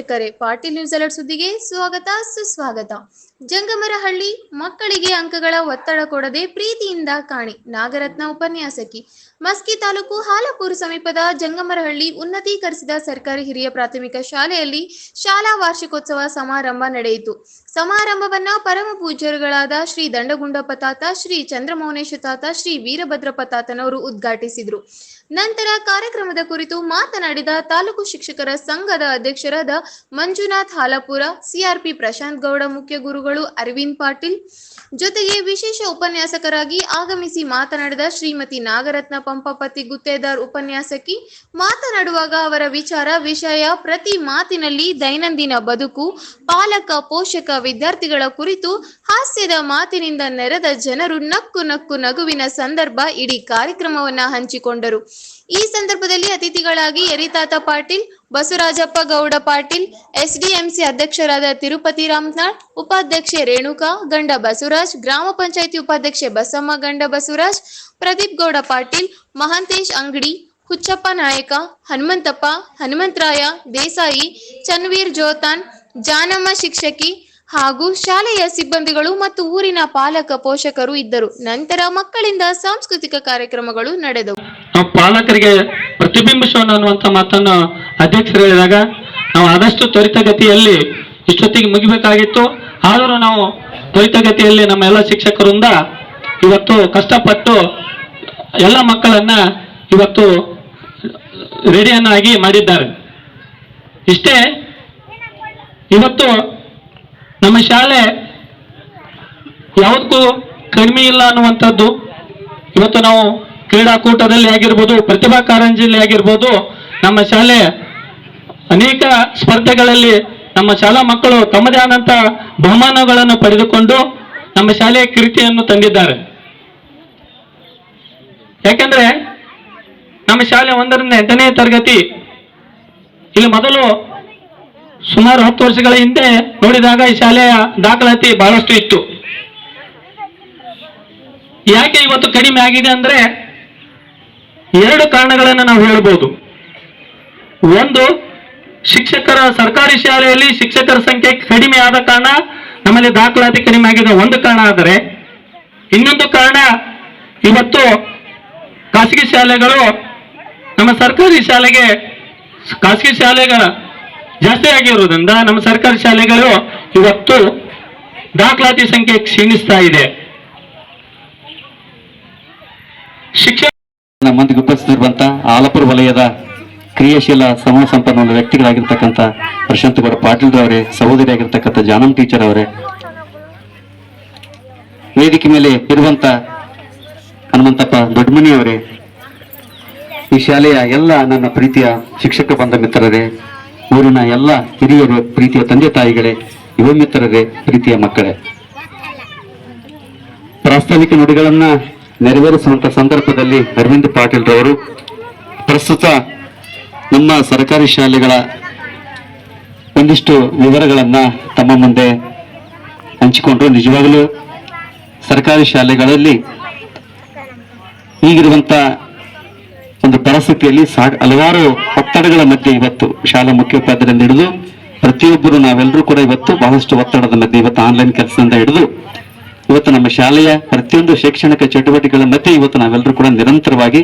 ವೀಕ್ಷಕರೇ Patil news alert ಸುದ್ದಿಗೆ ಸ್ವಾಗತ, ಸುಸ್ವಾಗತ. ಜಂಗಮರಹಳ್ಳಿ ಮಕ್ಕಳಿಗೆ ಅಂಕಗಳ ಒತ್ತಡ ಕೊಡದೆ ಪ್ರೀತಿಯಿಂದ ಕಾಣಿ. ನಾಗರತ್ನ ಉಪನ್ಯಾಸಕಿ. ಮಸ್ಕಿ ತಾಲೂಕು ಹಾಲಪುರ ಸಮೀಪದ ಜಂಗಮರಹಳ್ಳಿ ಉನ್ನತೀಕರಿಸಿದ ಸರ್ಕಾರಿ ಹಿರಿಯ ಪ್ರಾಥಮಿಕ ಶಾಲೆಯಲ್ಲಿ ಶಾಲಾ ವಾರ್ಷಿಕೋತ್ಸವ ಸಮಾರಂಭ ನಡೆಯಿತು. ಸಮಾರಂಭವನ್ನ ಪರಮ ಪೂಜ್ಯರುಗಳಾದ ಶ್ರೀ ದಂಡಗುಂಡಪ್ಪ ತಾತ, ಶ್ರೀ ಚಂದ್ರಮೌನೇಶ ತಾತ, ಶ್ರೀ ವೀರಭದ್ರಪ್ಪ ತಾತನವರು ಉದ್ಘಾಟಿಸಿದರು. ನಂತರ ಕಾರ್ಯಕ್ರಮದ ಕುರಿತು ಮಾತನಾಡಿದ ತಾಲೂಕು ಶಿಕ್ಷಕರ ಸಂಘದ ಅಧ್ಯಕ್ಷರಾದ ಮಂಜುನಾಥ್ ಹಾಲಪುರ, ಸಿಆರ್ಪಿ ಪ್ರಶಾಂತ್ ಗೌಡ ಮುಖ್ಯ ಗುರುಗಳು ಅರವಿಂದ್ ಪಾಟೀಲ್. ಜೊತೆಗೆ ವಿಶೇಷ ಉಪನ್ಯಾಸಕರಾಗಿ ಆಗಮಿಸಿ ಮಾತನಾಡಿದ ಶ್ರೀಮತಿ ನಾಗರತ್ನ ಪಂಪಪತಿ ಗುತ್ತೇದಾರ್ ಉಪನ್ಯಾಸಕಿ, ಮಾತನಾಡುವಾಗ ಅವರ ವಿಚಾರ ವಿಷಯ ಪ್ರತಿ ಮಾತಿನಲ್ಲಿ ದೈನಂದಿನ ಬದುಕು, ಪಾಲಕ, ಪೋಷಕ ವಿದ್ಯಾರ್ಥಿಗಳ ಕುರಿತು ಹಾಸ್ಯದ ಮಾತಿನಿಂದ ನೆರೆದ ಜನರು ನಕ್ಕು ನಕ್ಕು ನಗುವಿನ ಸಂದರ್ಭ ಇಡೀ ಕಾರ್ಯಕ್ರಮವನ್ನ ಹಂಚಿಕೊಂಡರು. ಈ ಸಂದರ್ಭದಲ್ಲಿ ಅತಿಥಿಗಳಾಗಿ ಯರಿತಾತ ಪಾಟೀಲ್, ಬಸವರಾಜಪ್ಪ ಗೌಡ ಪಾಟೀಲ್, ಎಸ್ಡಿಎಂಸಿ ಅಧ್ಯಕ್ಷರಾದ ತಿರುಪತಿ ರಾಮ್ನಾಳ್, ಉಪಾಧ್ಯಕ್ಷೆ ರೇಣುಕಾ, ಗಂಡ ಬಸವರಾಜ್, ಗ್ರಾಮ ಪಂಚಾಯಿತಿ ಉಪಾಧ್ಯಕ್ಷೆ ಬಸಮ್ಮ, ಗಂಡ ಬಸವರಾಜ್, ಪ್ರದೀಪ್ ಗೌಡ ಪಾಟೀಲ್, ಮಹಾಂತೇಶ್ ಅಂಗಡಿ, ಹುಚ್ಚಪ್ಪ ನಾಯಕ, ಹನುಮಂತಪ್ಪ, ಹನುಮಂತರಾಯ, ದೇಸಾಯಿ, ಚನ್ವೀರ್ ಜೋತಾನ್, ಜಾನಮ್ಮ ಶಿಕ್ಷಕಿ ಹಾಗೂ ಶಾಲೆಯ ಸಿಬ್ಬಂದಿಗಳು ಮತ್ತು ಊರಿನ ಪಾಲಕ ಪೋಷಕರು ಇದ್ದರು. ನಂತರ ಮಕ್ಕಳಿಂದ ಸಾಂಸ್ಕೃತಿಕ ಕಾರ್ಯಕ್ರಮಗಳು ನಡೆದವು. ನಾವು ಪಾಲಕರಿಗೆ ಪ್ರತಿಬಿಂಬಿಸೋಣ ಅನ್ನುವಂಥ ಮಾತನ್ನು ಅಧ್ಯಕ್ಷರು ಹೇಳಿದಾಗ ನಾವು ಆದಷ್ಟು ತ್ವರಿತಗತಿಯಲ್ಲಿ ಇಷ್ಟೊತ್ತಿಗೆ ಮುಗಿಬೇಕಾಗಿತ್ತು. ಆದರೂ ನಾವು ತ್ವರಿತಗತಿಯಲ್ಲಿ ನಮ್ಮ ಎಲ್ಲ ಶಿಕ್ಷಕರಿಂದ ಇವತ್ತು ಕಷ್ಟಪಟ್ಟು ಎಲ್ಲ ಮಕ್ಕಳನ್ನ ಇವತ್ತು ರೆಡಿಯನ್ನಾಗಿ ಮಾಡಿದ್ದಾರೆ. ಇಷ್ಟೇ ಇವತ್ತು ನಮ್ಮ ಶಾಲೆ ಯಾವುದಕ್ಕೂ ಕಡಿಮೆ ಇಲ್ಲ ಅನ್ನುವಂಥದ್ದು. ಇವತ್ತು ನಾವು ಕ್ರೀಡಾಕೂಟದಲ್ಲಿ ಆಗಿರ್ಬೋದು, ಪ್ರತಿಭಾ ಕಾರಂಜಿಯಲ್ಲಿ ಆಗಿರ್ಬೋದು, ನಮ್ಮ ಶಾಲೆ ಅನೇಕ ಸ್ಪರ್ಧೆಗಳಲ್ಲಿ ನಮ್ಮ ಶಾಲಾ ಮಕ್ಕಳು ತಮ್ಮದೇ ಆದಂಥ ಬಹುಮಾನಗಳನ್ನು ಪಡೆದುಕೊಂಡು ನಮ್ಮ ಶಾಲೆಯ ಕೀರ್ತಿಯನ್ನು ತಂದಿದ್ದಾರೆ. ಯಾಕೆಂದ್ರೆ ನಮ್ಮ ಶಾಲೆ ಒಂದರಿಂದ ಎಂಟನೇ ತರಗತಿ ಇಲ್ಲಿ ಮೊದಲು ಸುಮಾರು ಹತ್ತು ವರ್ಷಗಳ ಹಿಂದೆ ನೋಡಿದಾಗ ಈ ಶಾಲೆಯ ದಾಖಲಾತಿ ಬಹಳಷ್ಟು ಇತ್ತು. ಯಾಕೆ ಇವತ್ತು ಕಡಿಮೆ ಆಗಿದೆ ಅಂದ್ರೆ ಎರಡು ಕಾರಣಗಳನ್ನು ನಾವು ಹೇಳ್ಬೋದು. ಒಂದು, ಶಿಕ್ಷಕರ ಸರ್ಕಾರಿ ಶಾಲೆಯಲ್ಲಿ ಶಿಕ್ಷಕರ ಸಂಖ್ಯೆ ಕಡಿಮೆ ಆದ ಕಾರಣ ನಮ್ಮಲ್ಲಿ ದಾಖಲಾತಿ ಕಡಿಮೆ ಆಗಿದೆ. ಒಂದು ಕಾರಣ ಆದರೆ, ಇನ್ನೊಂದು ಕಾರಣ, ಇವತ್ತು ಖಾಸಗಿ ಶಾಲೆಗಳು ನಮ್ಮ ಸರ್ಕಾರಿ ಶಾಲೆಗೆ ಖಾಸಗಿ ಶಾಲೆಗಳ ಜಾಸ್ತಿ ಆಗಿರುವುದರಿಂದ ನಮ್ಮ ಸರ್ಕಾರಿ ಶಾಲೆಗಳು ಇವತ್ತು ದಾಖಲಾತಿ ಸಂಖ್ಯೆ ಕ್ಷೀಣಿಸ್ತಾ ಇದೆ. ಶಿಕ್ಷಣ ಮಂದಿಗೆ ಉಪಸ್ಥಿತಿರುವಂತ ಆಲಪುರ ವಲಯದ ಕ್ರಿಯಾಶೀಲ ಸಮೂಹ ಸಂಪನ್ಮೂಲ ವ್ಯಕ್ತಿಗಳಾಗಿರ್ತಕ್ಕಂಥ ಪ್ರಶಾಂತ್ ಗೌಡ ಪಾಟೀಲ್ ಅವರೇ ಸಹೋದರಿ ಆಗಿರ್ತಕ್ಕಂಥ ಜಾನಮ್ ಟೀಚರ್ ಅವರೇ. ವೇದಿಕೆ ಮೇಲೆ ಇರುವಂತ ಹನುಮಂತಪ್ಪ ದೊಡ್ಡಮನಿ ಅವರೇ, ಈ ಶಾಲೆಯ ಎಲ್ಲ ನನ್ನ ಪ್ರೀತಿಯ ಶಿಕ್ಷಕ ಬಂದ ಮಿತ್ರರೇ, ಊರಿನ ಎಲ್ಲ ಹಿರಿಯರು ಪ್ರೀತಿಯ ತಂದೆ ತಾಯಿಗಳೇ, ಯುವ ಮಿತ್ರರೇ, ಪ್ರೀತಿಯ ಮಕ್ಕಳೇ. ಪ್ರಾಸ್ತಾವಿಕ ನುಡಿಗಳನ್ನ ನೆರವೇರಿಸುವಂತ ಸಂದರ್ಭದಲ್ಲಿ ಅರವಿಂದ್ ಪಾಟೀಲ್ ರವರು, ಪ್ರಸ್ತುತ ನಮ್ಮ ಸರ್ಕಾರಿ ಶಾಲೆಗಳ ಒಂದಿಷ್ಟು ವಿವರಗಳನ್ನ ತಮ್ಮ ಮುಂದೆ ಹಂಚಿಕೊಂಡ್ರು. ನಿಜವಾಗಲೂ ಸರ್ಕಾರಿ ಶಾಲೆಗಳಲ್ಲಿ ಈಗಿರುವಂತ ಒಂದು ಪರಿಸ್ಥಿತಿಯಲ್ಲಿ ಸಾ ಹಲವಾರು ಒತ್ತಡಗಳ ಮಧ್ಯೆ ಇವತ್ತು ಶಾಲಾ ಮುಖ್ಯೋಪಾಧ್ಯಾಯರಿಂದ ಹಿಡಿದು ಪ್ರತಿಯೊಬ್ಬರು ನಾವೆಲ್ಲರೂ ಕೂಡ ಇವತ್ತು ಬಹಳಷ್ಟು ಒತ್ತಡದ ಮಧ್ಯೆ ಇವತ್ತು ಆನ್ಲೈನ್ ಕೆಲಸದಿಂದ ಹಿಡಿದು ಇವತ್ತು ನಮ್ಮ ಶಾಲೆಯ ಪ್ರತಿಯೊಂದು ಶೈಕ್ಷಣಿಕ ಚಟುವಟಿಕೆಗಳ ಮಧ್ಯೆ ಇವತ್ತು ನಾವೆಲ್ಲರೂ ಕೂಡ ನಿರಂತರವಾಗಿ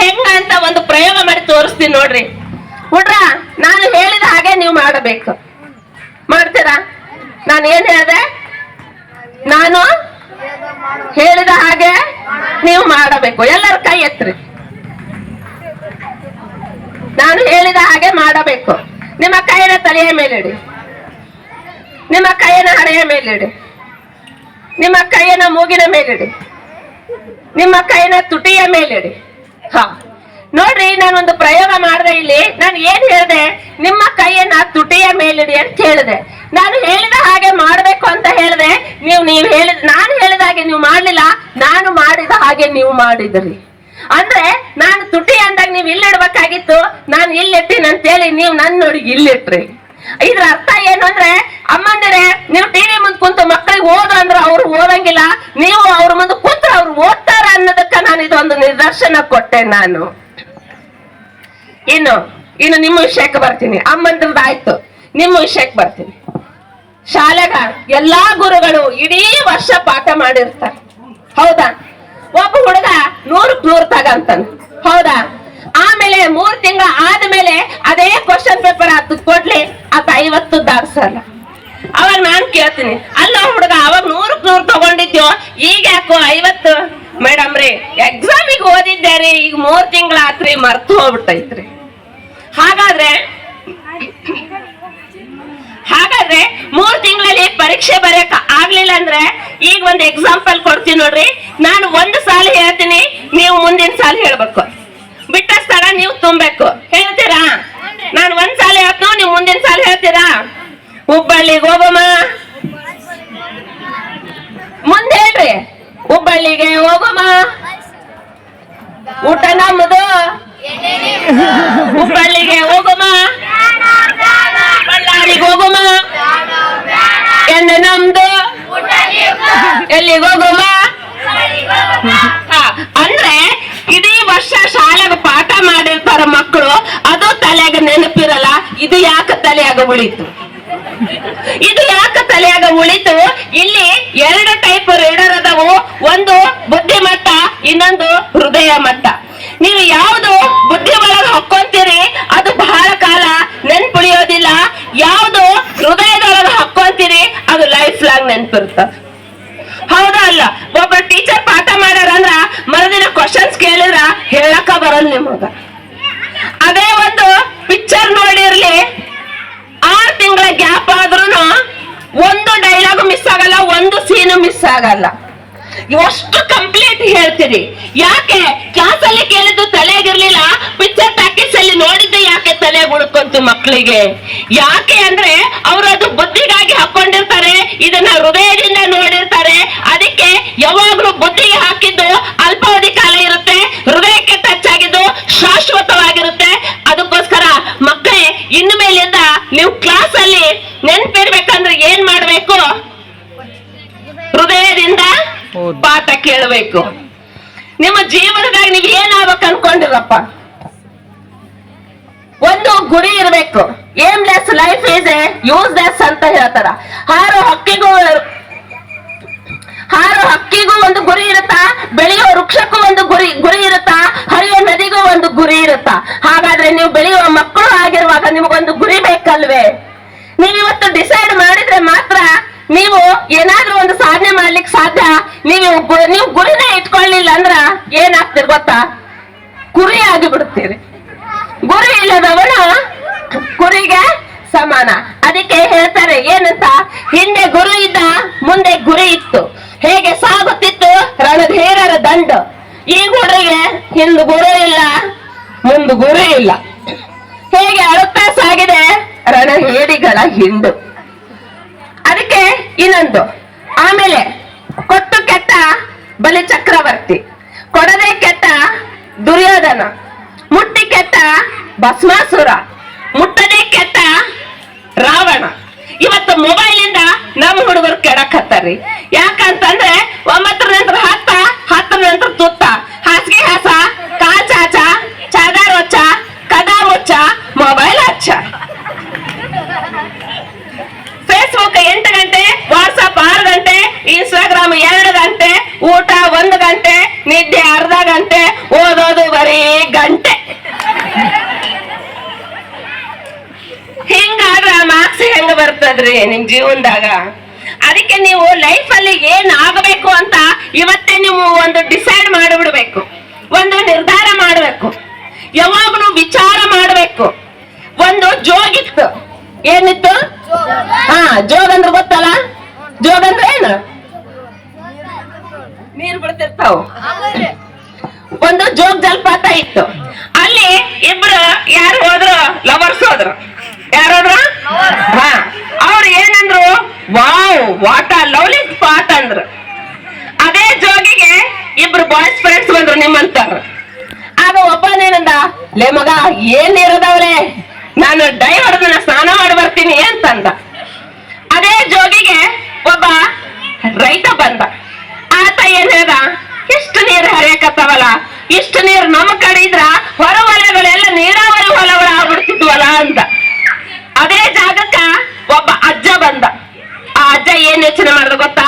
ಹೆಂಗ ಅಂತ ಒಂದು ಪ್ರಯೋಗ ಮಾಡಿ ತೋರಿಸ್ತೀನಿ ನೋಡ್ರಿ. ಹುಡ್ರ, ನಾನು ಹೇಳಿದ ಹಾಗೆ ನೀವು ಮಾಡಬೇಕು. ಮಾಡ್ತೀರಾ? ನಾನು ಏನ್ ಹೇಳಿದೆ? ನಾನು ಹೇಳಿದ ಹಾಗೆ ನೀವು ಮಾಡಬೇಕು. ಎಲ್ಲರ ಕೈ ಎತ್ರಿ ನಾನು ಹೇಳಿದ ಹಾಗೆ ಮಾಡಬೇಕು. ನಿಮ್ಮ ಕೈನ ತಲೆಯ ಮೇಲಿಡಿ ನಿಮ್ಮ ಕೈಯನ್ನ ಹಣೆಯ ಮೇಲಿಡಿ ನಿಮ್ಮ ಕೈಯನ್ನ ಮೂಗಿನ ಮೇಲಿಡಿ. ನಿಮ್ಮ ಕೈನ ತುಟಿಯ ಮೇಲಿಡಿ. ಹಾ. ನೋಡ್ರಿ, ನಾನೊಂದು ಪ್ರಯೋಗ ಮಾಡಿದೆ ಇಲ್ಲಿ. ನಾನು ಏನ್ ಹೇಳಿದೆ? ನಿಮ್ಮ ಕೈಯನ್ನ ತುಟಿಯ ಮೇಲಿಡಿ ಅಂತ ಹೇಳಿದೆ. ನಾನು ಹೇಳಿದ ಹಾಗೆ ಮಾಡ್ಬೇಕು ಅಂತ ಹೇಳಿದೆ. ನೀವು ನೀವು ಹೇಳಿದ, ನಾನು ಹೇಳಿದ ಹಾಗೆ ನೀವು ಮಾಡ್ಲಿಲ್ಲ. ನಾನು ಮಾಡಿದ ಹಾಗೆ ನೀವು ಮಾಡಿದ್ರಿ. ಅಂದ್ರೆ, ನಾನು ತುಟಿ ಅಂದಾಗ ನೀವು ಇಲ್ಲಿಡ್ಬೇಕಾಗಿತ್ತು ನಾನು ಇಲ್ಲಿಟ್ಟಿನ ಅಂತೇಳಿ ನೀವು ನನ್ನ ನೋಡಿ ಇಲ್ಲಿಟ್ರಿ ಇದ್ರ ಅರ್ಥ ಏನು ಅಂದ್ರೆ ಅಮ್ಮಂದಿರೆ ನೀವು ಟಿವಿ ಮುಂದೆ ಕುಂತು ಮಕ್ಕಳಿಗೆ ಓದು ಅಂದ್ರೆ ಅವ್ರು ಓದಂಗಿಲ್ಲ, ನೀವು ಅವ್ರ ಮುಂದೆ ಕುಂತ್ರೆ ಅವ್ರು ಓದ್ತಾರ ಅನ್ನೋದಕ್ಕ ನಾನು ಇದೊಂದು ನಿದರ್ಶನ ಕೊಟ್ಟೆ ನಾನು. ಇನ್ನು ಇನ್ನು ನಿಮ್ಮ ವಿಷಯಕ್ಕೆ ಬರ್ತೀನಿ. ಅಮ್ಮಂದ್ರದ್ದು ಆಯ್ತು. ನಿಮ್ಮ ವಿಷಯಕ್ಕೆ ಬರ್ತೀನಿ. ಶಾಲೆಗ ಎಲ್ಲಾ ಗುರುಗಳು ಇಡೀ ವರ್ಷ ಪಾಠ ಮಾಡಿರ್ತಾರೆ. ಹೌದಾ? ಒಬ್ಬ ಹುಡುಗ ನೂರು ನೂರ್ ತಗಂತಾನೆ ಹೌದಾ? ಆಮೇಲೆ ಮೂರ್ ತಿಂಗಳ ಆದ್ಮೇಲೆ ಅದೇ ಕ್ವಶನ್ ಪೇಪರ್ ಹತ್ತದ್ ಕೊಡ್ಲಿ ಆತ ಐವತ್ತು ದಾಟ್ಸಲ್ಲ ಅವಾಗ ನಾನ್ ಕೇಳ್ತೀನಿ. ಅಲ್ಲ ಹುಡುಗ ಅವಾಗ ನೂರಕ್ ನೂರ್ ತಗೊಂಡಿದ್ಯೋ ಈಗ ಯಾಕೋ ಐವತ್ತು? ಮೇಡಮ್ ರೀ ಎಕ್ಸಾಮಿಗೆ ಓದಿದ್ದೆ ರೀ ಈಗ ಮೂರ್ ತಿಂಗಳಾತ್ರಿ ಮರ್ತು ಹೋಗ್ಬಿಟ್ಟೈತ್ರಿ. ಹಾಗಾದ್ರೆ ಹಾಗಾದ್ರೆ ಮೂರ್ ತಿಂಗಳಲ್ಲಿ ಪರೀಕ್ಷೆ ಬರೆಯಕ್ ಆಗ್ಲಿಲ್ಲ ಅಂದ್ರೆ ಈಗ ಒಂದ್ ಎಕ್ಸಾಂಪಲ್ ಕೊಡ್ತೀನಿ ನೋಡ್ರಿ. ನಾನು ಒಂದು ಸಾಲ ಹೇಳ್ತೀನಿ ನೀವು ಮುಂದಿನ ಸಾಲ ಹೇಳ್ಬೇಕು. ಬಿಟ್ಟ ಸ್ಥಳ ನೀವು ತುಂಬಬೇಕು. ಹೇಳ್ತೀರಾ? ನಾನು ಒಂದ್ ಸಾಲ ಹೇಳ್ತೀನಿ ನೀವು ಮುಂದಿನ ಸಾಲ ಹೇಳ್ತೀರಾ? ಹುಬ್ಬಳ್ಳಿಗೆ ಹೋಗಮ್ಮ. ಮುಂದೆ ಹೇಳ್ರಿ. ಹುಬ್ಬಳ್ಳಿಗೆ ಹೋಗಮ್ಮ. ಊಟ ನಮ್ಮದು ಹುಬ್ಬಳ್ಳಿಗೆ ಹೋಗಮ್ಮ. ಬಳ್ಳಾರಿಗೆ ಹೋಗಮ್ಮ. ಎಣ್ಣೆ ನಮ್ದು? ಎಲ್ಲಿಗೆ ಹೋಗಮ್ಮ? ಅಂದ್ರೆ ಇಡೀ ವರ್ಷ ಶಾಲೆಗೆ ಪಾಠ ಮಾಡಿರ್ತಾರ ಮಕ್ಕಳು ಅದು ತಲೆಯಾಗ ನೆನಪಿರಲ್ಲ, ಇದು ಯಾಕೆ ತಲೆಯಾಗ ಉಳಿತು? ಇದು ಯಾಕ ತಲೆಯಾಗ ಉಳಿತು? ಇಲ್ಲಿ ಎರಡು ಟೈಪ್ ರೀಡರ್ ಅದಾವು. ಒಂದು ಬುದ್ಧಿಮಟ್ಟ ಇನ್ನೊಂದು ಹೃದಯ ಮಟ್ಟ ನೀವು ಯಾವುದು ಬುದ್ಧಿ ಒಳಗೆ ಹಾಕೊಂತೀರಿ ಅದು ಬಹಳ ಕಾಲ ನೆನ್ಪುಳಿಯೋದಿಲ್ಲ. ಯಾವುದು ಹೃದಯದೊಳಗೆ ಹಾಕೊಂತೀರಿ ಅದು ಲೈಫ್ ಲಾಂಗ್ ನೆನ್ಪಿರ್ತ ಹೌದಾ ಅಲ್ಲ? ಒಬ್ಬ ಟೀಚರ್ ಪಾಠ ಮಾಡ್ಯಾರ ಅಂದ್ರ ಮರದಿನ ಕ್ವಶನ್ಸ್ ಕೇಳಿದ್ರ ಹೇಳಕ ಬರಲ್ಲ ನಿಮಗ ಅದೇ ಒಂದು ಪಿಕ್ಚರ್ ನೋಡಿರ್ಲಿ ಆರ್ ತಿಂಗಳ ಗ್ಯಾಪ್ ಆದ್ರೂನು ಒಂದು ಡೈಲಾಗ್ ಮಿಸ್ ಆಗಲ್ಲ ಒಂದು ಸೀನು ಮಿಸ್ ಆಗಲ್ಲ. ಅಷ್ಟು ಕಂಪ್ಲೀಟ್ ಹೇಳ್ತೀರಿ ಯಾಕೆ? ಕ್ಲಾಸ್ ಅಲ್ಲಿ ಕೇಳಿದ್ದು ತಲೆಗಿರ್ಲಿಲ್ಲ ಪಿಕ್ಚರ್ ಪ್ಯಾಕೇಜ್ ಅಲ್ಲಿ ನೋಡಿದ್ದು ಯಾಕೆ ತಲೆ ಉಳ್ಕೊಂತು ಮಕ್ಕಳಿಗೆ ಯಾಕೆ ಅಂದ್ರೆ ಅವರು ಅದು ಬುದ್ಧಿಗಾಗಿ ಹಾಕೊಂಡಿರ್ತಾರೆ ಇದನ್ನ ಹೃದಯದಿಂದ ನೋಡಿರ್ತಾರೆ ಅದಕ್ಕೆ ಯಾವಾಗ್ಲೂ ಬುದ್ಧಿಗೆ ಹಾಕಿದ್ದು ಅಲ್ಪಾವಧಿ ಕಾಲ ಇರುತ್ತೆ ಹೃದಯಕ್ಕೆ ಟಚ್ ಆಗಿದ್ದು ಶಾಶ್ವತವಾಗಿರುತ್ತೆ ಅದಕ್ಕೋಸ್ಕರ ಮಕ್ಕಳೇ ಇನ್ನು ಮೇಲಿಂದ ನೀವು ಕ್ಲಾಸ್ ಅಲ್ಲಿ ನೆನ್ಪಿರ್ಬೇಕಂದ್ರೆ ಏನ್ ಮಾಡ್ಬೇಕು ಹೃದಯದಿಂದ ಪಾಠ ಕೇಳಬೇಕು. ನಿಮ್ಮ ಜೀವನದಾಗ ನೀವು ಏನಾಗ್ಬೇಕು ಅನ್ಕೊಂಡಿರಪ್ಪ? ಒಂದು ಗುರಿ ಇರಬೇಕು. Aimless life is a use less ಅಂತ ಹೇಳ್ತಾರ. ಹಾರು ಹಕ್ಕಿಗೂ ಹಾರು ಹಕ್ಕಿಗೂ ಒಂದು ಗುರಿ ಇರುತ್ತಾ? ಬೆಳೆಯುವ ವೃಕ್ಷಕ್ಕೂ ಒಂದು ಗುರಿ ಗುರಿ ಇರುತ್ತಾ? ಹರಿಯುವ ನದಿಗೂ ಒಂದು ಗುರಿ ಇರುತ್ತಾ? ಹಾಗಾದ್ರೆ ನೀವು ಬೆಳೆಯುವ ಮಕ್ಕಳು ಆಗಿರುವಾಗ ನಿಮಗೊಂದು ಗುರಿ ಬೇಕಲ್ವೇ? ನೀವಿವತ್ತು ಡಿಸೈಡ್ ನೀವು ಏನಾದ್ರೂ ಒಂದು ಸಾಧನೆ ಮಾಡ್ಲಿಕ್ಕೆ ಸಾಧ್ಯ? ನೀವು ನೀವು ಗುರಿನೇ ಇಟ್ಕೊಳ್ಳಿಲ್ಲ ಅಂದ್ರ ಏನಾಗ್ತೀರಿ ಗೊತ್ತಾ? ಗುರಿ ಆಗಿ ಬಿಡುತ್ತೀರಿ ಗುರಿ ಇಲ್ಲದವನು ಕುರಿಗೆ ಸಮಾನ. ಅದಕ್ಕೆ ಹೇಳ್ತಾರೆ, ಏನಂತ? ಹಿಂದೆ ಗುರು ಇದ್ದ, ಮುಂದೆ ಗುರಿ ಇತ್ತು. ಹೇಗೆ ಸಾಗುತ್ತಿತ್ತು? ರಣಧೀರರ ದಂಡ. ಈ ಗುರಿಗೆ ಹಿಂದೆ ಗುರು ಇಲ್ಲ, ಮುಂದೆ ಗುರಿ ಇಲ್ಲ. ಹೇಗೆ ಅಳುತ್ತಾ ಸಾಗಿದೆ? ರಣಹೇರಿಗಳ ಹಿಂಡು. ಇನ್ನೊಂದು. ಆಮೇಲೆ ಕೊಟ್ಟು ಕೆಟ್ಟ ಬಲಿ ಚಕ್ರವರ್ತಿ. ಕೊಡದೆ ಕೆಟ್ಟ ದುರ್ಯೋಧನ. ಮುಟ್ಟಿ ಕೆಟ್ಟ ಭಸ್ಮಾಸುರ. ಮುಟ್ಟದೆ ಕೆಟ್ಟ ರಾವಣ. ಇವತ್ತು ಮೊಬೈಲ್ ಇಂದ ನಮ್ಮ ಹುಡುಗರು ಕೆಡಕತ್ತಾರ್ರಿ. ಯಾಕಂತಂದ್ರೆ ಬರ್ತದ್ರಿ ನಿಮ್ ಜೀವನದಾಗ. ಅದಕ್ಕೆ ನೀವು ಲೈಫ್ ಅಲ್ಲಿ ಏನ್ ಆಗಬೇಕು ಅಂತ ಇವತ್ತೇ ನೀವು ಒಂದು ಡಿಸೈಡ್ ಮಾಡಿಬಿಡ್ಬೇಕು. ಒಂದು ನಿರ್ಧಾರ ಮಾಡ್ಬೇಕು. ಯಾವಾಗ್ಲೂ ವಿಚಾರ ಮಾಡಬೇಕು. ಒಂದು ಜೋಗಿತ್ತು ಏನಿತ್ತು? ಹಾ, ಜೋಗ ಅಂದ್ರೆ ಗೊತ್ತಲ್ಲ? ಜೋಗ ಅಂದ್ರೆ ಏನು? ನೀರ್ ಬಿಡ್ತಿರ್ತಾವ. ಒಂದು ಜೋಗ ಜಲಪಾತ ಇತ್ತು. ಅಲ್ಲಿ ಇಬ್ರು ಯಾರು ಹೋದ್ರು? ಲವರ್ಸ್ ಹೋದ್ರು. ಯಾರು ಅವ್ರು ಏನಂದ್ರು, ವಾವ್ ವಾಟ ಲವ್ಲಿ ಸ್ಪಾಟ್ ಅಂದ್ರು. ಅದೇ ಜೋಗಿಗೆ ಇಬ್ರು ಬಾಯ್ಸ್ ಫ್ರೆಂಡ್ಸ್ ಬಂದ್ರು ನಿಮ್ಮಂತಾರ ಆಗ ಒಬ್ಬನೇನಂದ ಲೇ ಮಗ, ಏನ್ ಇರೋದವ್ರೆ? ನಾನು ಡೈ ಹೊಡೆದನ್ನ ಸ್ನಾನ ಮಾಡಿ ಬರ್ತೀನಿ ಅಂತಂದ. ಅದೇ ಜೋಗಿಗೆ ಒಬ್ಬ ರೈತ ಬಂದ. ಆತ ಏನ್ ಹೇಳ್ದ, ಇಷ್ಟು ನೀರು ಹರಿಯಕತ್ತವಲ್ಲ, ಇಷ್ಟು ನೀರು ನಮ್ಮ ಕಡೆ ಇದ್ರ ಹೊರ ಹೊಲಗಳೆಲ್ಲ ನೀರಾವರಿ ಹೊಲಗಳ ಆಗ್ಬಿಡ್ತಿದ್ವಲ್ಲ ನಮ್ಮ ಅದೇ ಜಾಗಕ್ಕ ಒಬ್ಬ ಅಜ್ಜ ಬಂದ. ಆ ಅಜ್ಜ ಏನ್ ಯೋಚನೆ ಮಾಡ್ದ ಗೊತ್ತಾ?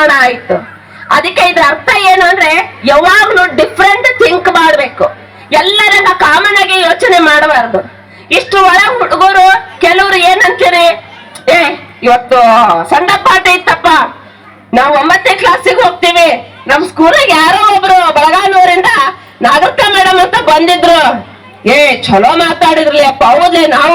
ನಿರ್ಮಾಣ ಆಯ್ತು. ಅದಕ್ಕೆ ಇದ್ರ ಅರ್ಥ ಏನು ಅಂದ್ರೆ ಯಾವಾಗ್ಲೂ ಡಿಫ್ರೆಂಟ್ ಥಿಂಕ್ ಮಾಡ್ಬೇಕು. ಎಲ್ಲರನ್ನ ಕಾಮನ್ ಆಗಿ ಯೋಚನೆ ಮಾಡಬಾರ್ದು. ಇಷ್ಟು ಒಳ ಹುಡುಗರು ಕೆಲವ್ರು ಏನಂತೀರಿ? ಏ, ಇವತ್ತು ಸಣ್ಣ ಪಾಠ ಇತ್ತಪ್ಪ. ನಾವು ಒಂಬತ್ತನೇ ಕ್ಲಾಸಿಗೆ ಹೋಗ್ತೀವಿ. ನಮ್ ಸ್ಕೂಲಿಗೆ ಯಾರೋ ಒಬ್ರು ಬೆಳಗಾನೂರಿಂದ ನಾಗರಿಕ ಮೇಡಮ್ ಅಂತ ಬಂದಿದ್ರು. ಏ ಚಲೋ ಮಾತಾಡಿದ್ರಲಿ ಅಪ್ಪ. ಹೌದೇ ನಾವು